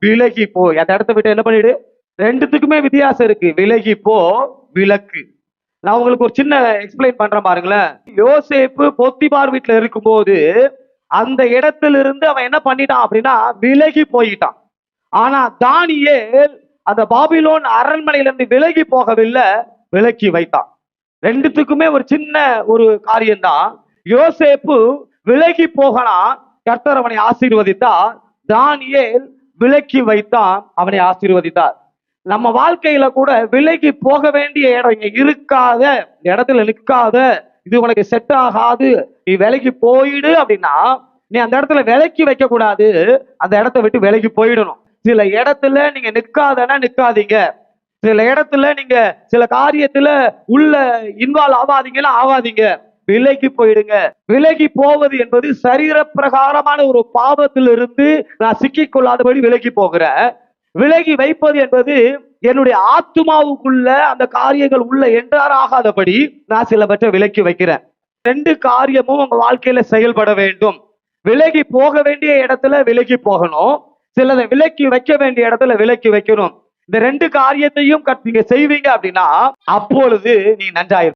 விலகி போ. அந்த இடத்த விட்டு என்ன பண்ணிடு? ரெண்டுத்துக்குமே வித்தியாசம் இருக்கு. விலகி போ விலக்கு. நான் உங்களுக்கு ஒரு சின்ன எக்ஸ்பிளைன் பண்றேன் பாருங்களேன். யோசேப்பு பொத்திபார் வீட்டுல இருக்கும்போது அந்த இடத்துல இருந்து அவன் என்ன பண்ணிட்டான் அப்படின்னா விலகி போயிட்டான். ஆனா தானியேல் அந்த பாபிலோன் அரண்மனையில இருந்து விலகி போகவில்லை விலக்கி வைத்தான். ரெண்டுத்துக்குமே ஒரு சின்ன ஒரு காரியம்தான். யோசேப்பு விலகி போகலாம். கர்த்தர் அவனை ஆசீர்வதித்தார். தானியேல் விலக்கி வைத்தான் அவனை ஆசீர்வதித்தார். நம்ம வாழ்க்கையில கூட விலகி போக வேண்டிய இடம் இங்க இருக்காத இடத்துல நிற்காத இது உனக்கு செட் ஆகாது நீ விலகி போயிடு அப்படின்னா நீ அந்த இடத்துல விலக்கி வைக்க கூடாது அந்த இடத்த விட்டு விலகி போயிடணும். சில இடத்துல நீங்க நிற்காதன்னா நிற்காதீங்க. சில இடத்துல நீங்க சில காரியத்துல உள்ள இன்வால்வ் ஆகாதீங்கன்னா ஆகாதீங்க. விலகி போயிடுங்க. விலகி போவது என்பது சரீர பிரகாரமான ஒரு பாவத்திலிருந்து நான் சிக்கிக் கொள்ளாதபடி விலகி போகிறேன். விலகி வைப்பது என்பது என்னுடைய ஆத்மாவுக்குள்ள அந்த காரியங்கள் உள்ள என்றார் ஆகாதபடி நான் சிலவற்றை விலக்கி வைக்கிறேன். ரெண்டு காரியமும் உங்க வாழ்க்கையில செயல்பட வேண்டும். விலகி போக வேண்டிய இடத்துல விலகி போகணும். சிலதை விலக்கி வைக்க வேண்டிய இடத்துல விலக்கி வைக்கணும். இந்த ரெண்டு காரியத்தையும் நீங்க செய்வீங்க அப்படின்னா அப்பொழுது நீ நன்றாயிருப்ப